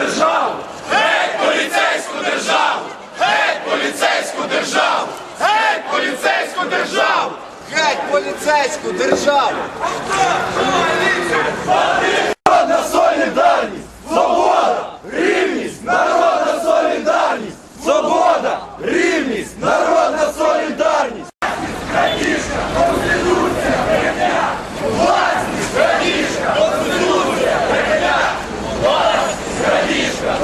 державу! Геть поліцейську державу! Геть поліцейську державу! Геть поліцейську державу! Геть поліцейську державу! Хто? Поліцію!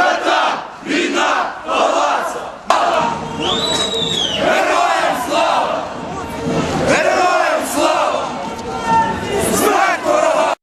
Libertad!